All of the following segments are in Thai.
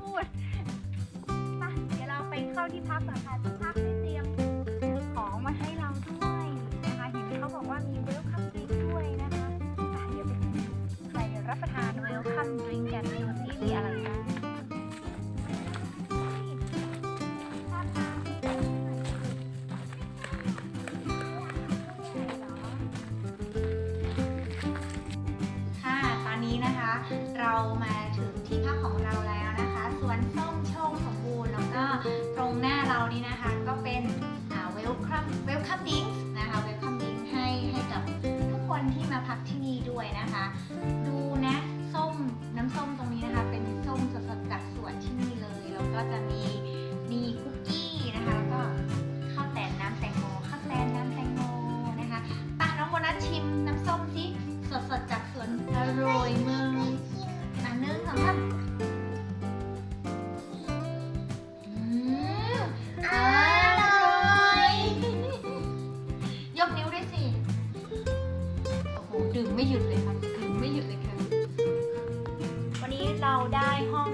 พูดไปเดี๋ยวเราไปเข้าที่พักก่อนค่ะ คำนี้ ได้ห้อง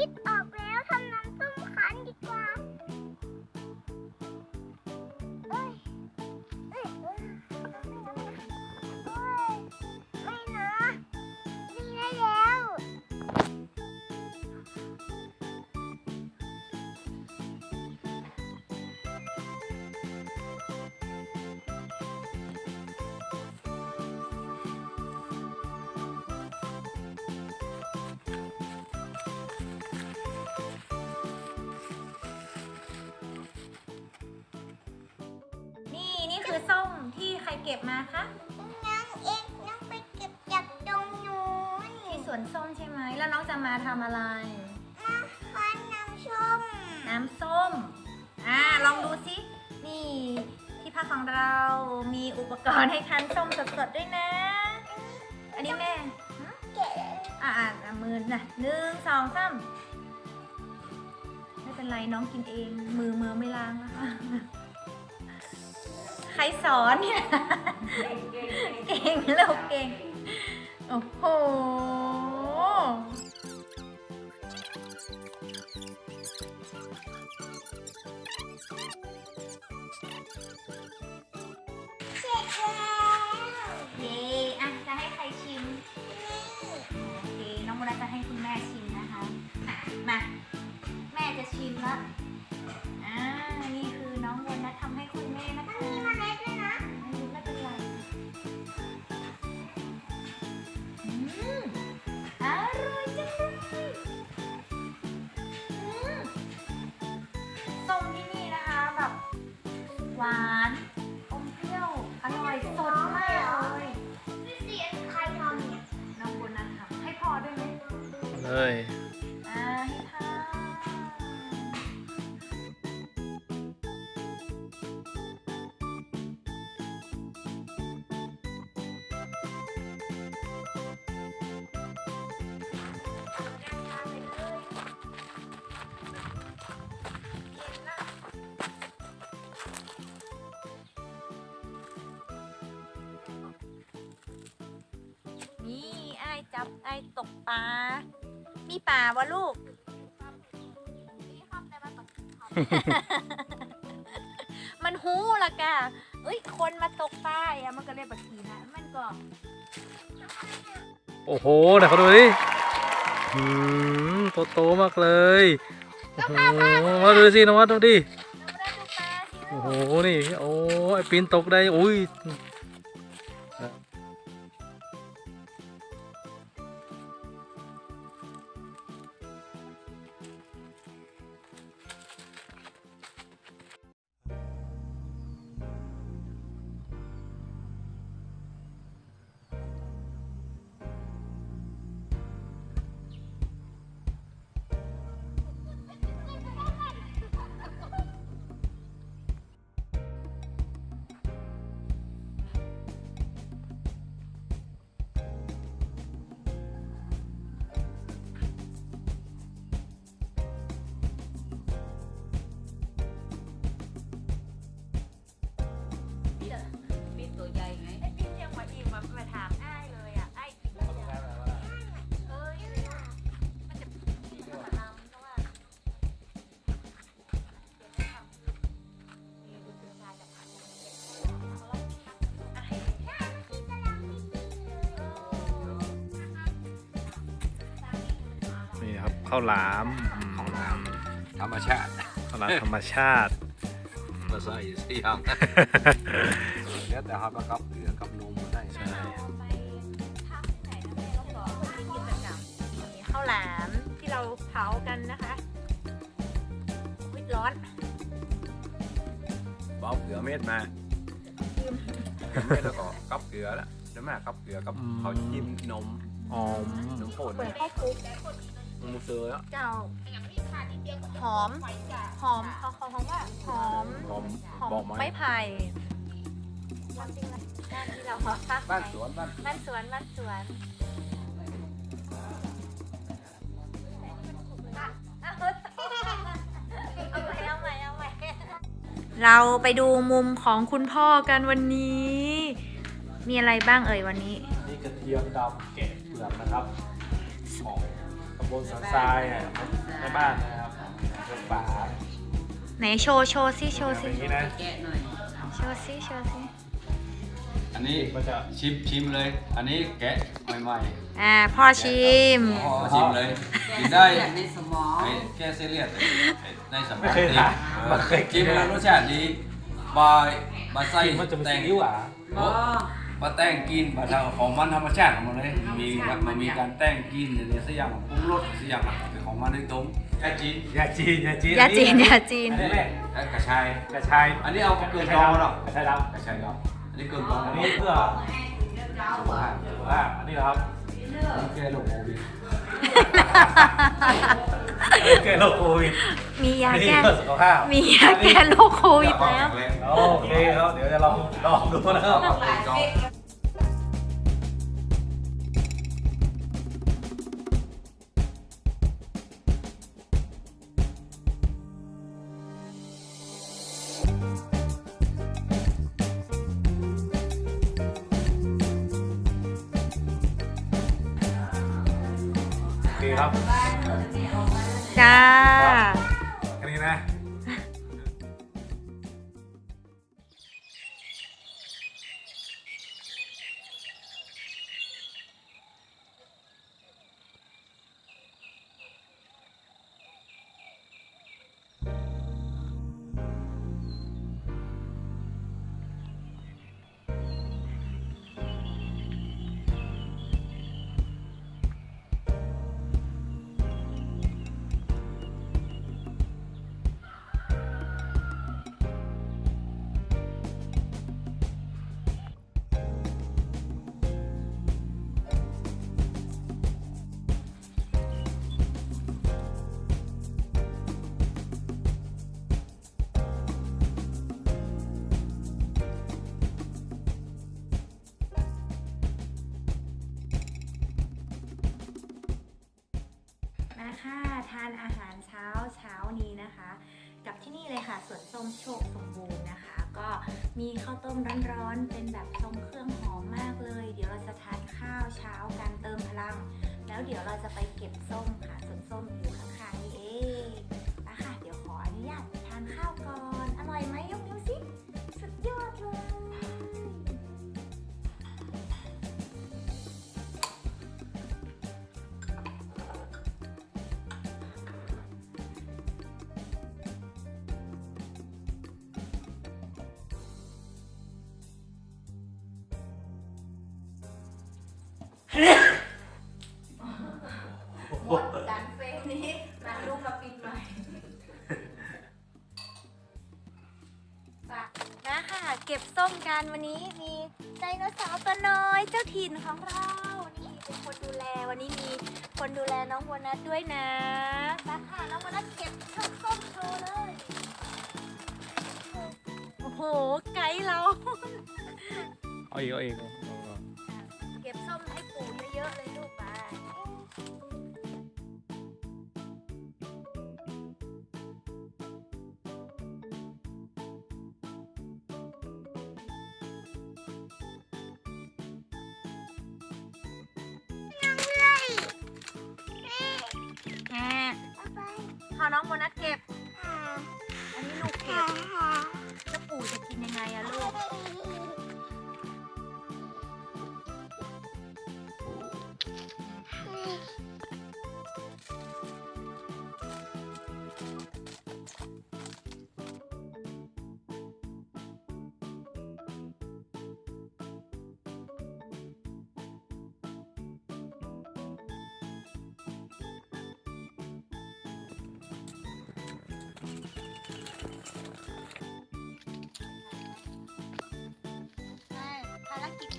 keep รเก็บมาคะน้องเอ็กน้องไปเก็บจากตรงนู้นที่สวนส้มใช่ไหม แล้วน้องจะมาทำอะไร มาคั้นน้ำส้ม น้ำส้ม อ่า ลองดูสิ นี่ที่พักของเรามีอุปกรณ์ให้คั้นส้มสดๆด้วยนะ อันนี้แม่อ่าอ่ามือนะหนึ่งสองสามไม่เป็นไรน้องกินเอง มือมือไม่ล้างนะคะ รสอนเนี่ยเก่งเลูกเก่ง โอ้โหเย้อะจะให้ใครชิม โอเค น้องโมนาจะให้คุณแม่ชิมนะคะ มา แม่จะชิมแล้วานอมเปรี้ยว อร่อยสดมากเลยพี่เสียใครทำเนี่ยน้องคนนั้นทำให้พอด้วยไหมเลย จับไอ้ายตกปลา มีปลาวะลูก มันหูละกะเอ้ย คนมาตกปลาอะมันก็เลยบักขีนะ มันก็ โอ้โหเดี๋ยวเขาดูดิอืมโตโตๆมากเลย โอ้โหมาดูสินวัดดูดิน้ำได้ดูปลาสิโอ้ลูโหกนี่ โอ้ไอปีนตกได้ อุ้ย ข้าวหลามอืมข้าวหลามธรรมชาติข้าวหลามธรรมชาติมาใส่เสียงแล้วแต่เขาก็กับเกลือกับนมมาได้ใช่ข้าวหลามที่เราเผากันนะคะวิร้อนเบาเกลือเม็ดมาเม็ดแล้วก็กับเกลือแล้วแล้วมากับเกลือกับเขาจิ้มนมอ๋อนมข้นเปิดข้า วคลุกนมเสือแล้วเจ้าหอม หอมเขาเขาเขาว่าหอมหอมหอมบอกไหมไม้ไผ่ด้านที่เราพักบ้านสวนบ้านบ้านสวนบ้านสวนเอาใหม่เอาใหม่เอาใหม่เราไปดูมุมของคุณพ่อกันวันนี้ มีอะไรบ้างเอ่ยวันนี้ นี่กระเทียมดำแกะเปลือกนะครับของตำ บลสันทรายอะในบ้านนะครับเป็นป่าไหนโชว์โชว์ซิโชว์อซิย่างนี้นะแกะหน่อยโชว์ซิโชว์ซิอันนี้มันจะชิมชิมเลย อันนี้แกะใหม่อ่าพ่อชิมๆอ๋อชิมเลยกินได้แกะในสมองไอ้แก้เส้นเลือดในสมองไม่เคยดีทานไม่เคยกิกินนแล้วรสชาติดีบายบาไส้มันจะเป็นแตซีงอิ๊วอะ โอ้ บาแต้งกินบาทางของมันธรรมชาติของมันเลย มีมันมีการแต้งกินอย่างนี้สักอย่างปรุงรสสักอย่างเป็นของมันโดยตรงแค่จีนยาจีนยาจีนยาจีนยาจีนอันนี้แหละและกระชายกระชาย อันนี้เอาเกลือดองหรอกระชายดกระชายดองอันนี้เกลือดองำอัอันนนี้นี้เพื่อสุขภาพอ่าอันนี้นะครับแก้โรคโควิ ดแก้โรคโควิดมียาอันนี้แก้ เพื่อสุขภาพมียาแก้โรคโควิดแล้ว โอเคครับ เดี๋ยวจะลองลองดูนะครับเอาเกลือดองานอาหารเช้าเช้านี้นะคะ กับที่นี่เลยค่ะสวนส้มโชคสมบูรณ์นะคะ ก็มีข้าวต้มร้อนๆเป็นแบบทรงเครื่องหอมมากเลย เดี๋ยวเราจะทานข้าวเช้ากันเติมพลัง แล้วเดี๋ยวเราจะไปเก็บส้มค่ะสวนส้มอยู่ค่ะ มดการเฟซนี้มาลูกมาปิดหน่อยนะค่ะเก็บส้มกันวันนี้มีไดโนเสาร์ตัวน้อยเจ้าถิ่นของเรา นี่เป็นคนดูแลวันนี้มีคนดูแลน้องโบนัสด้วยนะมาค่ะน้องโบนัสเก็บส้มส้มโชว์เลย โอ้โหไกด์เรา เอาอีกเอาอีก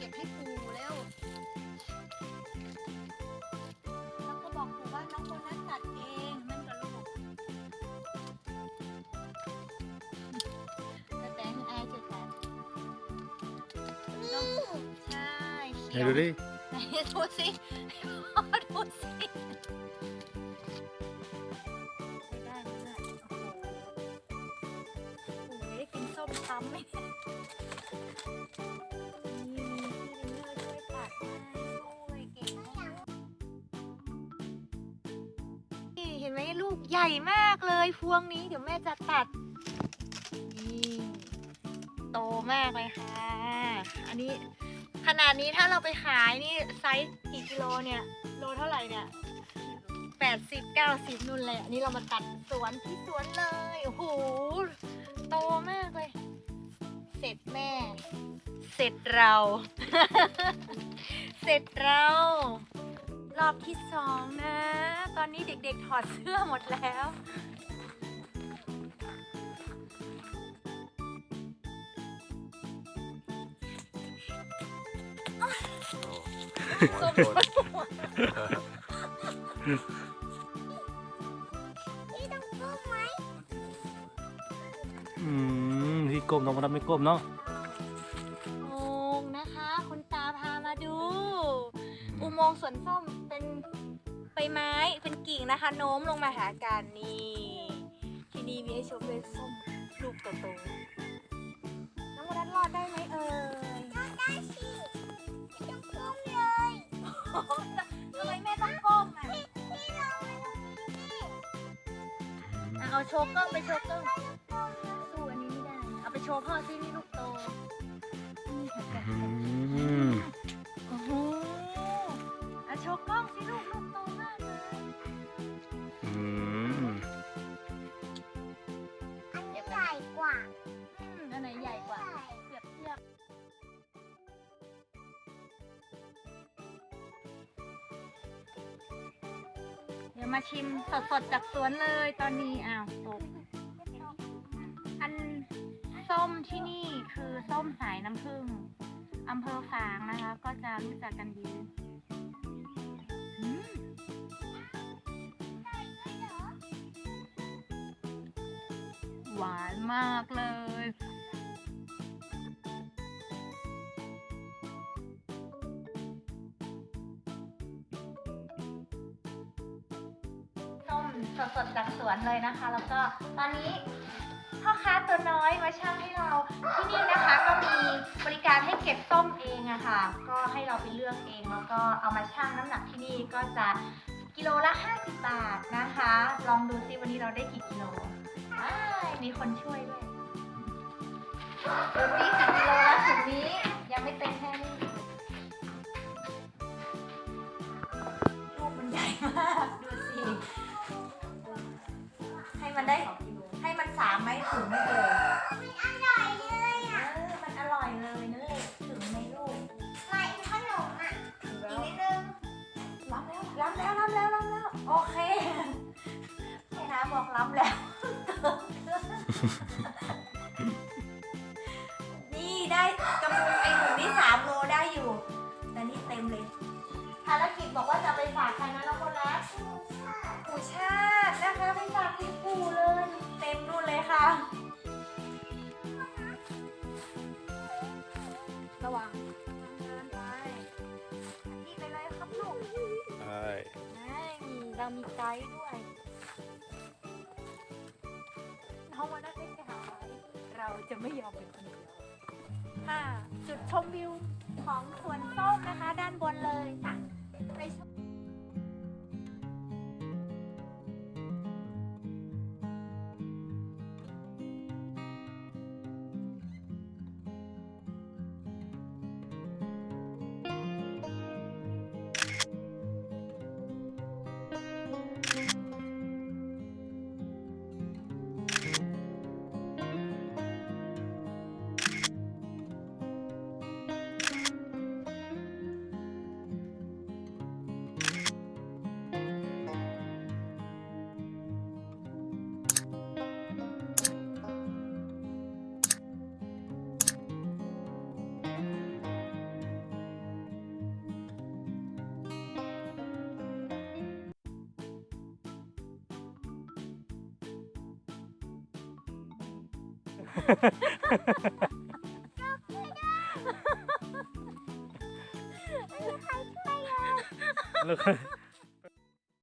กิจเก็บให้ปูเร็ว แล้วก็บอกปูว่าน้องโบนัสตัดเองนั่นกับลูกแต่แต่ให้อายจุดตัดน้องใช่ไหนดูดิ ไหนดูสิพ่อดูสิ ไหมลูกใหญ่มากเลยพวงนี้เดี๋ยวแม่จะตัดนี่โตมากเลยค่ะ อันนี้ขนาดนี้ถ้าเราไปขายนี่ไซส์กี่กิโลเนี่ยโลเท่าไหร่เนี่ยแปดสิบเก้าสิบนู่นแหละอันนี้เรามาตัดสวนที่สวนเลยโอ้โหโตมากเลย เสร็จแม่ เสร็จเรา เสร็จเรา รอบที่สองนะ ตอนนี้เด็กๆถอดเสื้อหมดแล้วนี่ต้องก้มไหมอืมที่ก้มน้องมันไม่ก้มเนาะ นะคะโน้มลงมาหาการนี่ที่นี่มีให้ชมเป็นส้มลูกโตๆน้องโมดันรอดได้ไหมเอ่ยอได้สิไม่ต้องก้มเลยทำไมแม่ต้องก้มอะาเอาโชว์กล้องไปโชว์กล้องสู้อันนี้ไม่ได้ เอาไปโชว์พ่อสินี่ลูก มาชิมสดๆจากสวนเลยตอนนี้อ้าวตกอันส้มที่นี่คือส้มสายน้ำผึ้งอำเภอฝางนะคะ ก็จะรู้จักกันดีหวานมากเลย สดๆจากสวนเลยนะคะ แล้วก็ตอนนี้พ่อค้าตัวน้อยมาช่างให้เราที่นี่นะคะก็มีบริการให้เก็บส้มเองอะค่ะ ก็ให้เราไปเลือกเองแล้วก็เอามาชั่งน้ำหนักที่นี่ก็จะกิโลละ 50 บาทนะคะ ลองดูซิวันนี้เราได้กี่กิโลอ้ายมีคนช่วยด้วยดูซิกี่กิโลละถุงนี้ยังไม่เต็มแค่นี้ลูกมันใหญ่มาก มันได้ให้มันสามไหมถึงไม่เอ่ยมันอร่อยเลยอะเออมันอร่อยเลยนั่นเลยถึงไหมลูกหมายถึงขนมอะอีกนิดนึงรับแล้วรับแล้วรับแล้วรับแล้วโอเคแม่นะบอกรับแล้ว นี่ได้กำลังไอถุงนี้สามโลได้อยู่ แต่นี่เต็มเลยภารกิจบอกว่าจะไปฝากใครนะน้องคนรักปู่ชา ตินะคะไปฝากคุณปู่เลย เต็มนู่นเลยค่ะ ระวังเดินไปที่ไปเลยครับลูกใช่ไม่เรามีไกด์ด้วยน้องวันนั้นไม่ไปหาไกด์เราจะไม่ยอมเป็นคนเดียวค่ะจุดชมวิวของสวนส้มนะคะ ด้านบนเลยค่ะไปชม ล้วก็